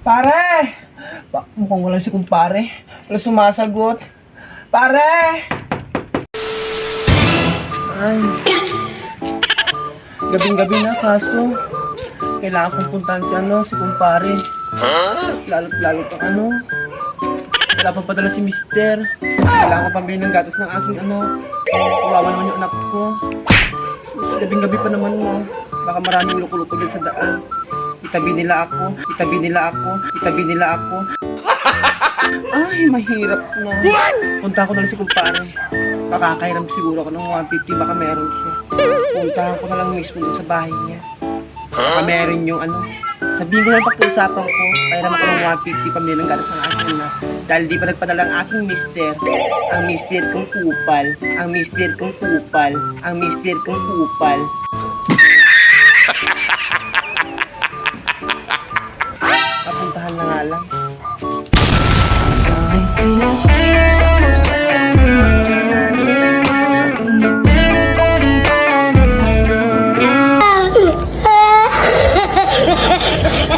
Pare! Ba, mukhang wala si kumpare. Wala sumasagot. Pare! Ay. Gabing-gabi na kaso. Kailangan kong puntahan si ano, si kumpare. Lalo, lalo pang ano. Wala pang padala si mister. Kailangan ko pambili ng gatas ng aking ano. Kawawa naman yung anak ko. Gabing-gabi pa naman mo. Baka maraming loko-loko dyan sa daan. Itabi nila ako, itabi nila ako, itabi nila ako. Ay, mahirap na. Punta ko na lang si kumpare. Makakairam siguro ako ng 150, baka meron siya. Punta ko na lang mismo sa bahay niya. Baka meron yung ano. Sabihin ko lang pag-uusapan ko, kairam ako ng 150 pamili ng gatas ng akin na. Dahil di pa nagpadala ang aking mister. Ang mister kong kupal. Ang mister kong kupal. Ang mister kong kupal.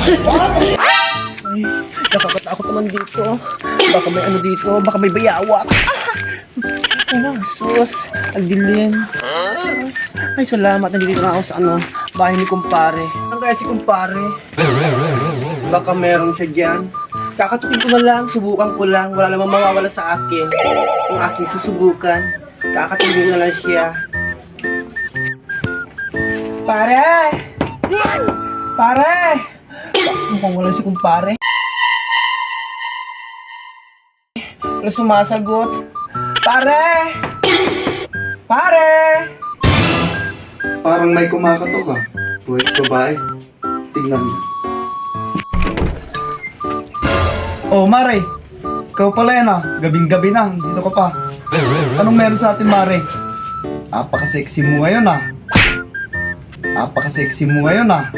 Ay, nakakatakot naman dito. Baka may ano dito, baka may bayawak. Ay, sus. Ang dilim. Ay, salamat. Nandito na ako sa ano, bahay ni kumpare. Ano kaya si kumpare? Baka meron siya dyan. Kakatukin ko na lang, subukan ko lang. Wala namang mawawala sa akin. Kung aking susubukan, kakatukin ko na lang siya. Pare! Pare! Mukhang wala si kumpare. Wala sumasagot. Pare! Pare! Parang may kumakatok ah. Buwis babae. Tignan niyo. Oh, Mare. Ikaw pala yan ah. Gabing-gabi na. Dito ka pa. Anong meron sa atin, Mare? Napaka-sexy mo ngayon ah. Napaka-sexy mo ngayon ah.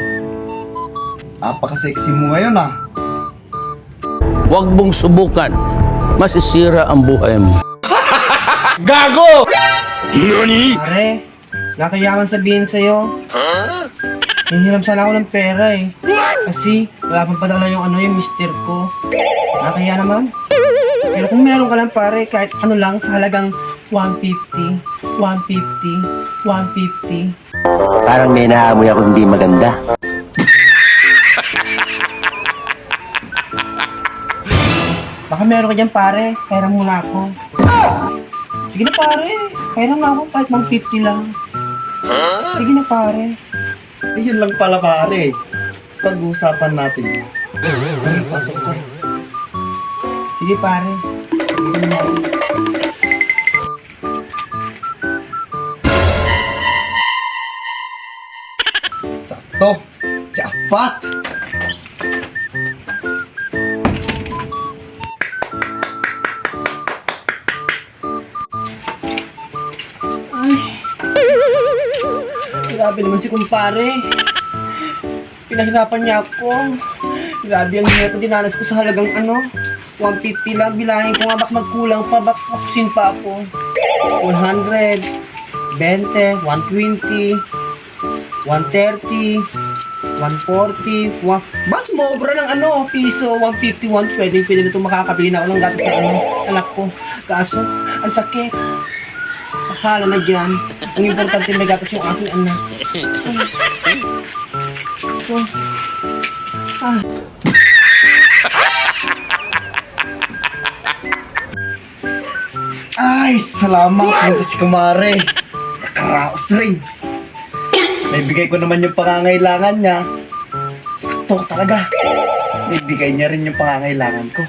Napaka-sexy mo ngayon ah. Huwag mong subukan. Masisira ang buhay mo. Mare, nakayaman sabihin sa'yo. Hinihiram sana ako ng pera eh. Kasi wala pang padala yung ano yung mister ko. Nakakaya naman. Pero kung meron ka lang pare, kahit ano lang sa halagang 150, 150, 150. Parang may naamoy ako hindi maganda. Baka meron ka dyan pare, pera muna ako. Sige na pare, pera na ako kahit 150 lang. Sige na pare. Eh, yun lang pala pare. Pag-uusapan natin. Ay, pasok ko. Sige pare. Sige na pare. Sakto. Jackpot! Grabe naman si kumpare. Pinahirapan niya ako. Grabe ang hirap na dinanas ko sa halagang ano. 150 lang. Bilangin ko nga bak magkulang pa. Bak kapusin pa ako. 100. 20. 120. 130. 140. Wa- Bas, mobra ng ano, piso, 150, 120. Pwede na makakabili na ako ng gatas na ano, anak ko. Kaso, ang sakit. Bahala na dyan. Ang importante may gatas yung aking anak. Diyos. Ah. Ay, salamat po si Kumare. Nakaraos rin. Naibigay ko naman yung pangangailangan niya. Sakto talaga. Naibigay niya rin yung pangangailangan ko.